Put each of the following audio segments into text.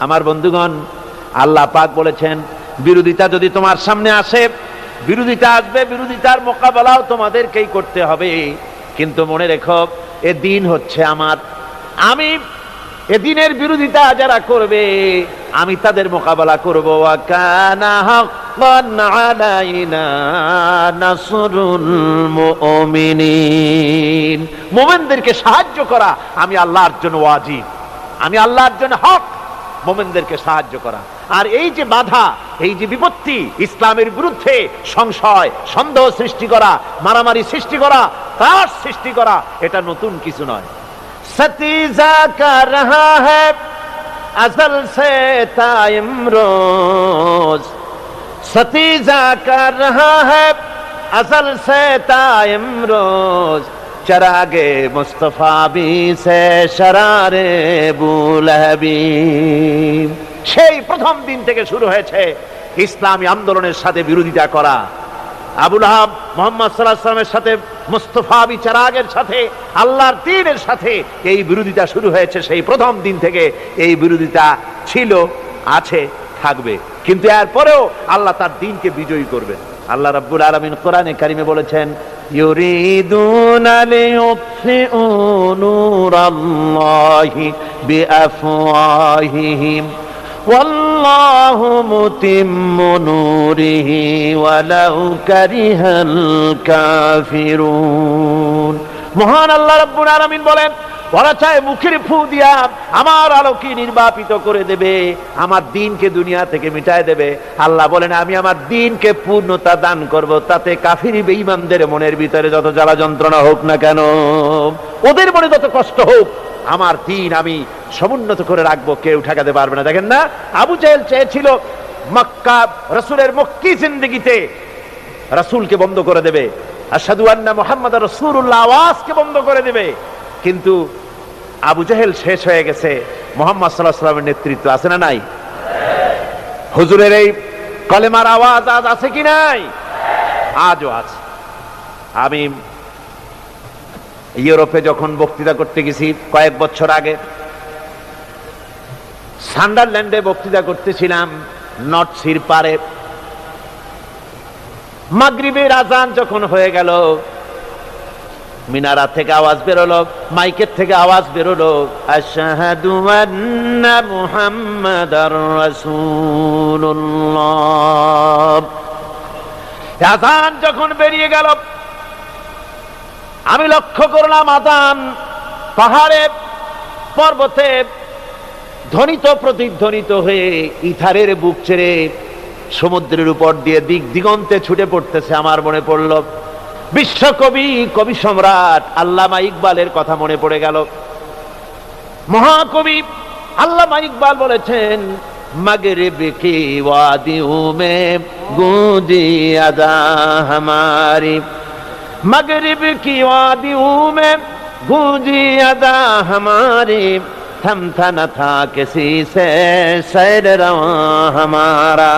আমার বন্ধুগণ, আল্লাহ পাক বলেছেন, বিরোধিতা যদি তোমার সামনে আসে, বিরোধিতা আসবে, বিরোধিতার মোকাবেলাও তোমাদেরকেই করতে হবে। কিন্তু মনে রেখো, এ দিন হচ্ছে আমার। আমি এ দিনের বিরোধিতা যারা করবে, আমি তাদের মোকাবেলা করব। মুমিনদেরকে সাহায্য করা, আমি আল্লাহর জন্য ওয়াজিব। আমি আল্লাহর জন্য হক। মোমেনদেরকে সাহায্য করা আর এই যে বাধা এই যে বিপত্তি ইসলামের বিরুদ্ধে সংশয় সন্দেহ সৃষ্টি করা মারামারি সৃষ্টি করা তার সৃষ্টি করা এটা নতুন কিছু নয় সতীজা কার রহা হ্যায় असल से ताइम रोज सतीजा कर रहा है असल से ताइम रोज চারাগে মুস্তফা বি সারারে বুলহবি সেই প্রথম দিন থেকে শুরু হয়েছে ইসলামী আন্দোলনের সাথে বিরোধিতা করা। আবুল আহাব মোহাম্মদ সাল্লাহামের সাথে, মুস্তফা বিচারাগের সাথে, আল্লাহর দিনের সাথে এই বিরোধিতা শুরু হয়েছে। সেই প্রথম দিন থেকে এই বিরোধিতা ছিল, আছে, থাকবে। কিন্তু এরপরেও আল্লাহ তার দিনকে বিজয়ী করবেন। আল্লাহ রাব্বুল আলমিন কোরআনে কারিমে বলেছেন ইউরিদুনা লিয়ুতফিউ নূরাল্লাহি বিআফওয়াহিহিম والله متم نوره ولو كره الكافرون মহান আল্লাহ রাব্বুল আলামিন বলেন ওরা চায় মুখের ফু দিয়া আমার আলোকে নির্বাপিত করে দেবে, আমার দিনকে দুনিয়া থেকে মিটায় দেবে। আল্লাহ বলেন, আমি আমার দিনকে পূর্ণতা দান করব, তাতে কাফিরি বেঈমানদের মনের ভিতরে যত জ্বালা যন্ত্রণা হোক না কেন, ওদের মনে যত কষ্ট হোক, আমার দিন আমি সমুন্নত করে রাখব, কেউ ঠেকাতে পারবে না। দেখেন না, আবু জাহেল চেয়েছিল মক্কা রসুলের মক্কি জিন্দগিতে রসুলকে বন্ধ করে দেবে। আসাদু আন্না মোহাম্মদ রসুল্লাহ আওয়াজকে বন্ধ করে দেবে। কিন্তু আবু জাহেল শেষ হয়ে গেছে। মোহাম্মদ সাল্লাহ সাল্লামের নেতৃত্ব আছে না নাই? হুজুরের এই কলেমার আওয়াজ আজ আছে কি নাই? আজও আছে। আমি ইউরোপে যখন বক্তৃতা করতে গেছি কয়েক বছর আগে, সান্ডারল্যান্ডে বক্তৃতা করতেছিলাম নর্থ সির পারে। মাগরিবের আজান যখন হয়ে গেল মিনারা থেকে আওয়াজ বেরোলো, মাইকের থেকে আওয়াজ বেরোলো আজান যখন বেরিয়ে গেল, আমি লক্ষ্য করলাম আদান পাহাড়ে, পর্বতে ধ্বনিত, প্রতিধ্বনিত হয়ে ইথারের বুক ছেড়ে সমুদ্রের উপর দিয়ে দিক দিগন্তে ছুটে পড়তেছে। আমার মনে পড়ল বিশ্বকবি, কবি সম্রাট আল্লামা ইকবালের কথা মনে পড়ে গেল। মহাকবি আল্লামা ইকবাল বলেছেন মগরিব কি ওয়াদিও মে গুঁজি আদা হামারি। মগরিব কি ওয়াদিও মে গুঁজি আদা হামারি। থমথা না থা কিসি সে সৈর হামারা।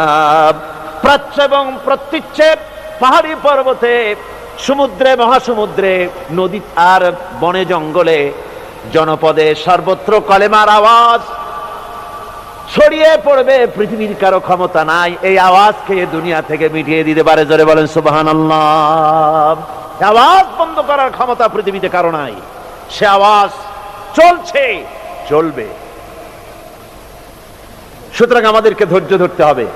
প্রচ্ছ এবং প্রত্যুচ্ছেপ পাহাড়ি পর্বতে সমুদ্রে, মহাসমুদ্রে, নদী আর বনে জঙ্গলে, জনপদে সর্বত্র কলেমার আওয়াজ। ছড়িয়ে পড়বে পৃথিবীর কারও ক্ষমতা নাই, এই আওয়াজকে দুনিয়া থেকে মিটিয়ে দিতে পারে, জোরে বলেন সুবাহান আওয়াজ বন্ধ করার ক্ষমতা পৃথিবীতে কারও নাই। সে আওয়াজ চলছে, চলবে। সুতরাং আমাদেরকে ধৈর্য ধরতে হবে।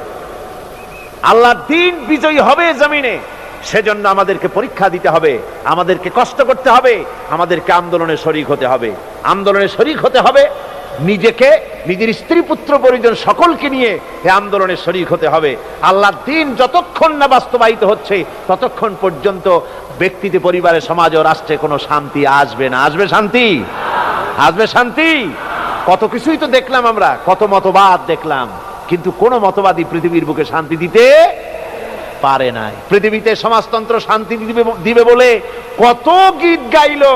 আল্লাহ দিন বিজয়ী হবে জমিনে। সেজন্য আমাদেরকে পরীক্ষা দিতে হবে, আমাদেরকে কষ্ট করতে হবে, আমাদেরকে আন্দোলনে শরিক হতে হবে। আন্দোলনে শরিক হতে হবে, নিজেকে, নিজের স্ত্রী পুত্র পরিজন সকলকে নিয়ে এই আন্দোলনে শরিক হতে হবে। আল্লাহ দিন যতক্ষণ না বাস্তবায়িত হচ্ছে, ততক্ষণ পর্যন্ত ব্যক্তিতে, পরিবারে, সমাজ ও রাষ্ট্রে কোনো শান্তি আসবে না। আসবে শান্তি? আসবে শান্তি? কত কিছুই তো দেখলাম আমরা, কত মতবাদ দেখলাম। কিন্তু কোন মতবাদী পৃথিবীর বুকে শান্তি দিতে পারে নাই। পৃথিবীতে সমাজতন্ত্র শান্তি দিবে বলে কত গীত গাইলো।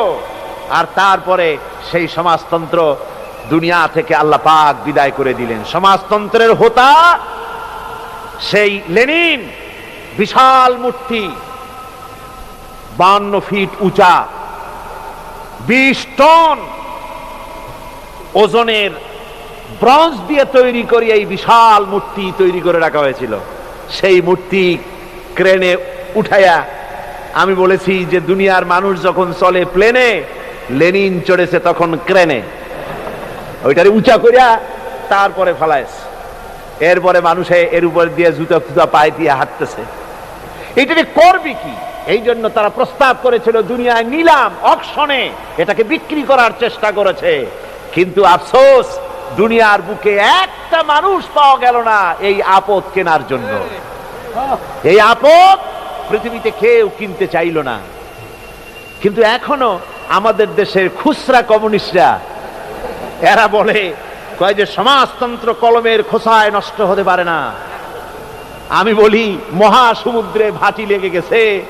আর তারপরে সেই সমাজতন্ত্র দুনিয়া থেকে আল্লাহ পাক বিদায় করে দিলেন। সমাজতন্ত্রের হোতা সেই লেনিন, বিশাল মূর্তি, বান্ন ফিট উঁচা, বিশ টন ওজনের ব্রঞ্জ দিয়ে তৈরি করে এই বিশাল মূর্তি তৈরি করে রাখা হয়েছিল। সেই মূর্তি ক্রেনে উঠাইয়া আমি বলেছি যে দুনিয়ার মানুষ যখন চলে প্লেনে, লেনিন চড়েছে তখন ক্রেনে। ওইটারে উঁচা করিয়া তারপরে ফালাইছে। এরপরে মানুষে এর উপর দিয়ে জুতা ফুতা পায়ে দিয়ে হাঁটতেছে। এটাকে করবি কি? এই জন্য তারা প্রস্তাব করেছিল, দুনিয়ায় নিলাম, অকশনে এটাকে বিক্রি করার চেষ্টা করেছে। কিন্তু আফসোস দুনিয়ার বুকে একটা মানুষ পাওয়া গেল না এই আপদ কেনার জন্য। এই আপদ পৃথিবীতে কেউ কিনতে চাইল না। কিন্তু এখনও আমাদের দেশের খুচরা কমিউনিস্টরা, এরা বলে, কয় যে সমাজতন্ত্র কলমের খোসায় নষ্ট হতে পারে না। আমি বলি, মহাসমুদ্রে ভাটি লেগে গেছে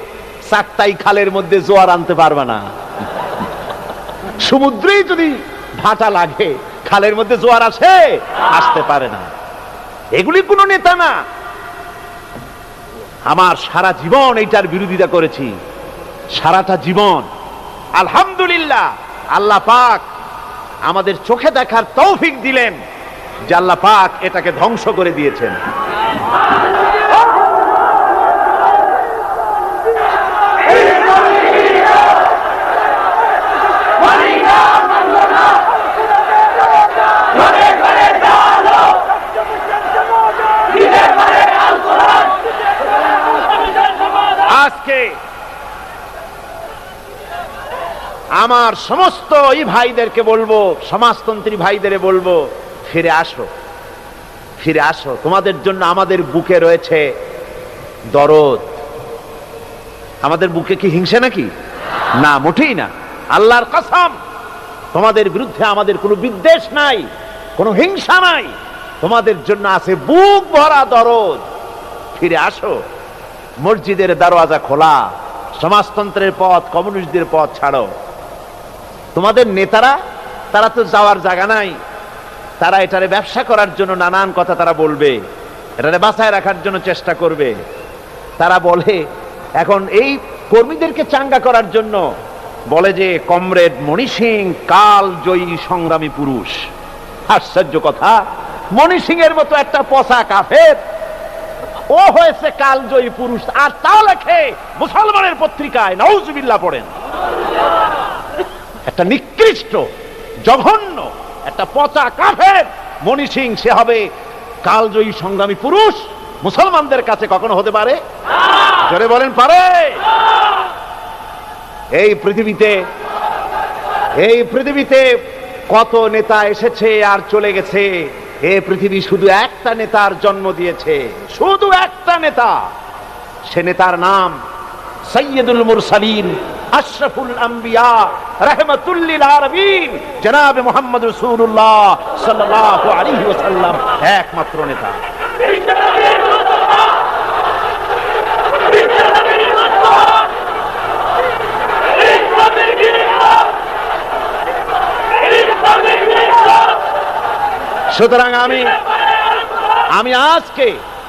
চাকতাই খালের মধ্যে জোয়ার আনতে পারবে না। সমুদ্রেই যদি ভাটা লাগে খালের মধ্যে জোয়ার আসে আসতে পারে না। এগুলি কোনো নেতা না। আমার সারা জীবন এইটার বিরোধিতা করেছি। সারাটা জীবন। আলহামদুলিল্লাহ, আল্লাহ পাক আমাদের চোখে দেখার তৌফিক দিলেন যে আল্লাহ পাক এটাকে ধ্বংস করে দিয়েছেন। আজকে আমার সমস্ত এই ভাইদেরকে বলব, সমাজতন্ত্রী ভাইদের বলব, ফিরে আসো। ফিরে আসো। তোমাদের জন্য আমাদের বুকে রয়েছে দরদ। আমাদের বুকে কি হিংসে নাকি? না, মোটেই না। আল্লাহর কসম, তোমাদের বিরুদ্ধে আমাদের কোনো বিদ্বেষ নাই, কোনো হিংসা নাই। তোমাদের জন্য আছে বুক ভরা দরদ। ফিরে আসো। মসজিদের দরওয়াজা খোলা, সমাজতন্ত্রের পথ, কমিউনিস্টদের পথ ছাড়ো। তোমাদের নেতারা, তারা তো যাওয়ার জায়গা নাই। তারা এটারে ব্যবসা করার জন্য নানান কথা তারা বলবে। এটারে বাঁচায় রাখার জন্য চেষ্টা করবে। তারা বলে, এখন এই কর্মীদেরকে চাঙ্গা করার জন্য। বলে যে, কমরেড মণি সিং, কাল জয়ী সংগ্রামী পুরুষ। আশ্চর্য কথা। মণি সিং এর মতো একটা পচা কাফের ও হয়েছে কালজয়ী পুরুষ। আর তা লেখে মুসলমানের পত্রিকায় নওজুবিল্লাহ পড়েন। একটা নিকৃষ্ট, জঘন্য, একটা পচা কাফের মণি সিং, সে হবে কালজয়ী সংগ্রামী পুরুষ। মুসলমানদের কাছে কখনো হতে পারে? জোরে বলেন, পারে। এই পৃথিবীতে এই পৃথিবীতে কত নেতা এসেছে আর চলে গেছে? এ পৃথিবী, শুধু একটা নেতার জন্ম দিয়েছে। শুধু একটা নেতা। সে নেতার নাম সৈয়দুল মুরসালিন, আশরাফুল আম্বিয়া, রহমতুল্লিল আরবিন জনাব মোহাম্মদ রাসূলুল্লাহ সাল্লাল্লাহু আলাইহি ওয়াসাল্লাম, একমাত্র নেতা। সুতরাং আমি আমি আজকে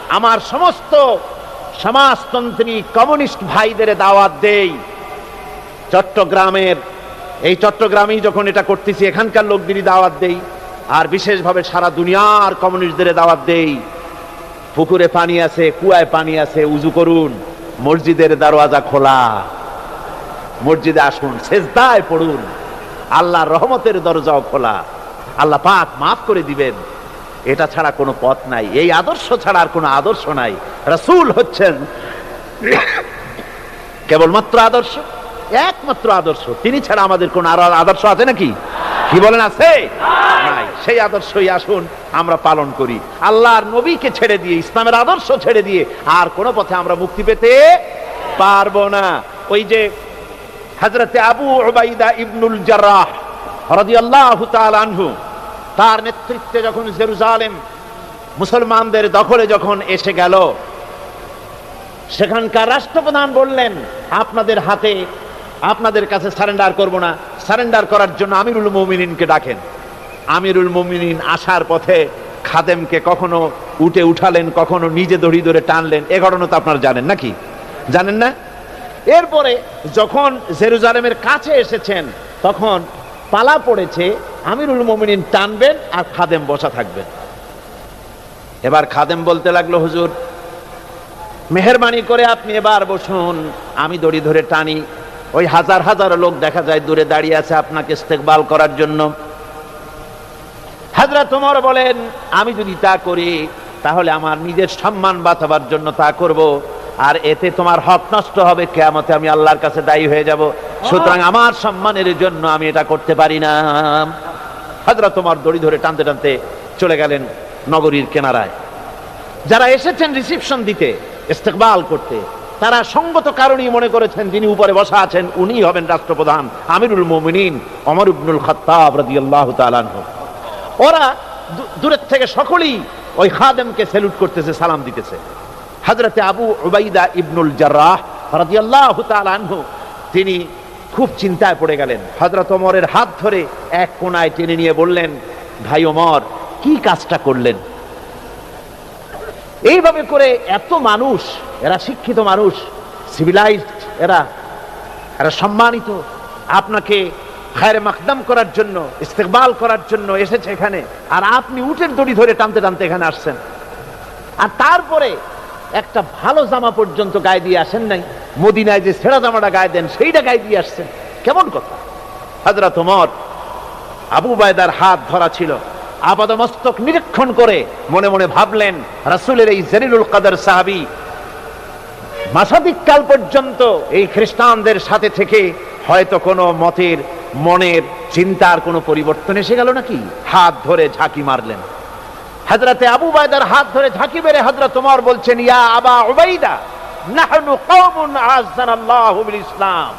আমার সমস্ত সমাজতন্ত্রী কমিউনিস্ট ভাইদের দাওয়াত দেই। চট্টগ্রামের, এই চট্টগ্রামেই যখন এটা করতেছি, এখানকার লোকদেরই দাওয়াত দেই। আর বিশেষভাবে সারা দুনিয়ার কমিউনিস্টদের দাওয়াত দেই। পুকুরে পানি আছে, কুয়ায় পানি আছে, উজু করুন, মসজিদের দরওয়াজা খোলা। মসজিদে আসুন, সেজদায় পড়ুন, আল্লাহর রহমতের দরজাও খোলা। আল্লাহ পাক মাফ করে দিবেন। এটা ছাড়া কোনো পথ নাই। এই আদর্শ ছাড়া আর কোনো আদর্শ নাই। রাসূল হচ্ছেন কেবলমাত্র আদর্শ, একমাত্র আদর্শ। তিনি ছাড়া আমাদের কোন আর আদর্শ আছে নাকি? কি বলেন আছে? সেই আদর্শই আসুন, আমরা পালন করি। আল্লাহর নবীকে ছেড়ে দিয়ে, ইসলামের আদর্শ ছেড়ে দিয়ে আর কোন পথে আমরা মুক্তি পেতে পারব না। ওই যে হজরতে আবু ওবাইদা ইবনুল জারাহ আনহু, তার নেতৃত্বে যখন জেরুজালেম মুসলমানদের দখলে যখন এসে গেল, সেখানকার রাষ্ট্রপ্রধান বললেন, আপনাদের হাতে, আপনাদের কাছে সারেন্ডার করব না। সারেন্ডার করার জন্য আমিরুল মুমিনিনকে ডাকেন। আমিরুল মুমিনিন আসার পথে খাদেমকে কখনো উঠে উঠালেন, কখনো নিজে দড়ি ধরে টানলেন। এ ঘটনা তো আপনারা জানেন নাকি? জানেন না? এরপরে যখন জেরুজালেমের কাছে এসেছেন, তখন পালা পড়েছে, আমিরুল মোমিনিন টানবেন আর খাদেম বসা থাকবেন। এবার খাদেম বলতে লাগল, হুজুর, মেহরবানি করে আপনি এবার বসুন, আমি দড়ি ধরে টানি। ওই হাজার হাজার লোক দেখা যায় দূরে দাঁড়িয়ে আছে আপনাকে ইস্তেকবাল করার জন্য। হাজরা তোমার বলেন, আমি যদি তা করি, তাহলে আমার নিজের সম্মান বাঁচাবার জন্য তা করব, আর এতে তোমার হক নষ্ট হবে, কেয়ামতে আমি আল্লাহর কাছে দায়ী হয়ে যাব। সুতরাং আমার সম্মানের জন্য আমি এটা করতে পারি না। হাজরা তোমার দড়ি ধরে টানতে টানতে চলে গেলেন নগরীর কেনারায়। যারা এসেছেন রিসিপশন দিতে, ইস্তেকবাল করতে, তারা সঙ্গত কারণই মনে করেছেন যিনি উপরে বসা আছেন, উনি হবেন রাষ্ট্রপ্রধান আমিরুল মোমিনিন অমর ইবনুল খাত্তাব রাদিয়াল্লাহু তাআলা আনহু। ওরা দূরের থেকে সকলেই ওই খাদেমকে স্যালুট করতেছে, সালাম দিতেছে। হযরতে আবু উবাইদা ইবনুল জাররাহ রাদিয়াল্লাহু তাআলা আনহু, তিনি খুব চিন্তায় পড়ে গেলেন। হযরত ওমরের হাত ধরে এক কোণায় টেনে নিয়ে বললেন, ভাই ওমর, কি কাজটা করলেন? এইভাবে করে এত মানুষ, এরা শিক্ষিত মানুষ সিভিলাইজড এরা এরা সম্মানিত, আপনাকে খায়ের মাকদাম করার জন্য, ইস্তেকবাল করার জন্য এসেছে এখানে, আর আপনি উটের দড়ি ধরে টানতে টানতে এখানে আসছেন। আর তারপরে একটা ভালো জামা পর্যন্ত গায়ে দিয়ে আসেন নাই। মদিনায় যে ছেঁড়া জামাটা গায়ে দেন, সেইটা গায়ে দিয়ে আসছেন। কেমন কথা? হাজরা তোমার আবু বায়দার হাত ধরা ছিল। আপাদমস্তক নিরীক্ষণ করে মনে মনে ভাবলেন, রাসূলের এই জেরিলুল কাদের সাহাবী মাসাদিক কাল পর্যন্ত এই খ্রিস্টানদের সাথে থেকে হয়তো কোনো মতের, মনের চিন্তার কোনো পরিবর্তন এসে গেল নাকি? হাত ধরে ঝাঁকি মারলেন। হযরতে আবু বায়দার হাত ধরে ঝাঁকি মেরে হযরত তোমার বলছেন, ইয়া আবা উবাইদা নাহনু কওমুন আযানাল্লাহু বিল ইসলাম।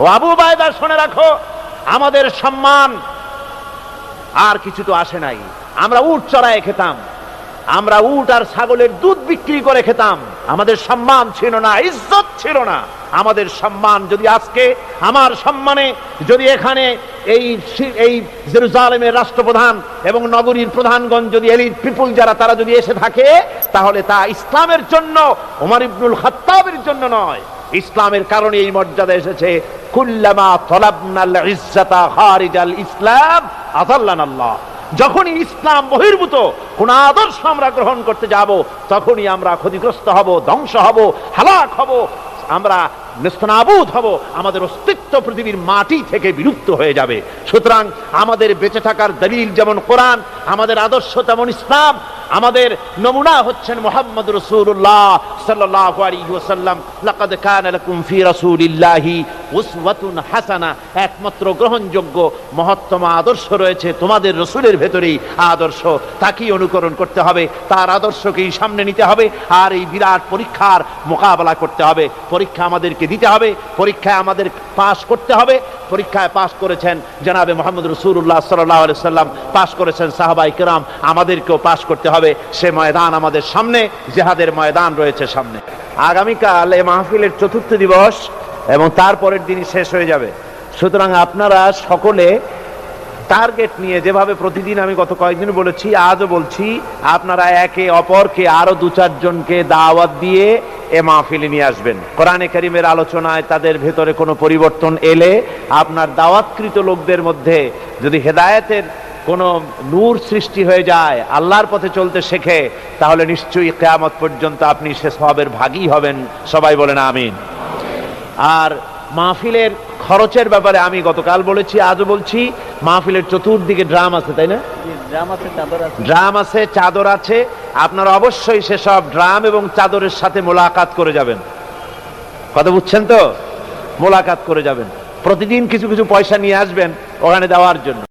ও আবু বায়দা শুনে রাখো, আমাদের সম্মান, আর কিছু তো আসে নাই। আমরা উট চড়ায় খেতাম। আমরা উট আর ছাগলের দুধ বিক্রি করে খেতাম। আমাদের সম্মান ছিল না, ইজ্জত ছিল না। আমাদের সম্মান যদি আজকে, আমার সম্মানে যদি এখানে এই এই জেরুজালেমের রাষ্ট্রপ্রধান এবং নগরীর প্রধানগণ যদি এলিট পিপুল যারা, তারা যদি এসে থাকে, তাহলে তা ইসলামের জন্য, ওমর ইবনুল খাত্তাবের জন্য নয়। ইসলামের কারণে এই মর্যাদা এসেছে, কুল্লামা তলাবনাল ইজ্জাতা খারিজাল ইসলাম আযাল্লান আল্লাহ যখনই ইসলাম বহির্ভূত, কোন আদর্শ আমরা গ্রহণ করতে যাব, তখনই আমরা ক্ষতিগ্রস্ত হব, ধ্বংস হব, হালাক হব, আমরা নেস্তনাবুদ হব, আমাদের অস্তিত্ব পৃথিবীর মাটি থেকে বিলুপ্ত হয়ে যাবে। সুতরাং আমাদের বেঁচে থাকার দলিল যেমন কোরআন, আমাদের আদর্শ তেমন ইসলাম, আমাদের নমুনা হচ্ছেন মোহাম্মদ রসুল্লাহ সাল্লাল্লাহু আলাইহি ওয়াসাল্লাম। লাকাদ কানা ফি রাসূলিল্লাহি উসওয়াতুন হাসানা, একমাত্র গ্রহণযোগ্য মহত্তম আদর্শ রয়েছে তোমাদের রসুলের ভেতরেই। আদর্শ তাকেই অনুকরণ করতে হবে, তার আদর্শকেই সামনে নিতে হবে, আর এই বিরাট পরীক্ষার মোকাবেলা করতে হবে। পরীক্ষা আমাদেরকে দিতে হবে, পরীক্ষায় আমাদের পাশ করতে হবে। পরীক্ষায় পাশ করেছেন জনাবে মোহাম্মদ রসুল্লাহ সাল্লাহ সাল্লাম পাশ করেছেন সাহাবাই কেরাম, আমাদেরকেও পাশ করতে হবে। সে ময়দান আমাদের সামনে, জেহাদের ময়দান রয়েছে সামনে। আগামীকাল এ মাহফিলের চতুর্থ দিবস এবং তারপরের দিনই শেষ হয়ে যাবে। সুতরাং আপনারা সকলে টার্গেট নিয়ে যেভাবে প্রতিদিন আমি গত কয়েকদিন বলেছি, আজও বলছি, আপনারা একে অপরকে আরও দু চারজনকে দাওয়াত দিয়ে এ মাহফিলে নিয়ে আসবেন। কোরআনে করিমের আলোচনায় তাদের ভেতরে কোনো পরিবর্তন এলে আপনার দাওয়াতকৃত লোকদের মধ্যে যদি হেদায়েতের কোনো নূর সৃষ্টি হয়ে যায়, আল্লাহর পথে চলতে শেখে, তাহলে নিশ্চয়ই কেয়ামত পর্যন্ত আপনি সে সবের ভাগই হবেন। সবাই বলেন আমিন। আর মাহফিলের খরচের ব্যাপারে আমি গতকাল বলেছি আজও বলছি মাহফিলের চতুর্দিকে ড্রাম আছে তাই না? ড্রাম আছে চাদর আছে। ড্রাম আছে চাদর আছে। আপনারা অবশ্যই সেসব ড্রাম এবং চাদরের সাথে মোলাকাত করে যাবেন। কথা বুঝছেন তো? মোলাকাত করে যাবেন। প্রতিদিন কিছু কিছু পয়সা নিয়ে আসবেন ওখানে দেওয়ার জন্য।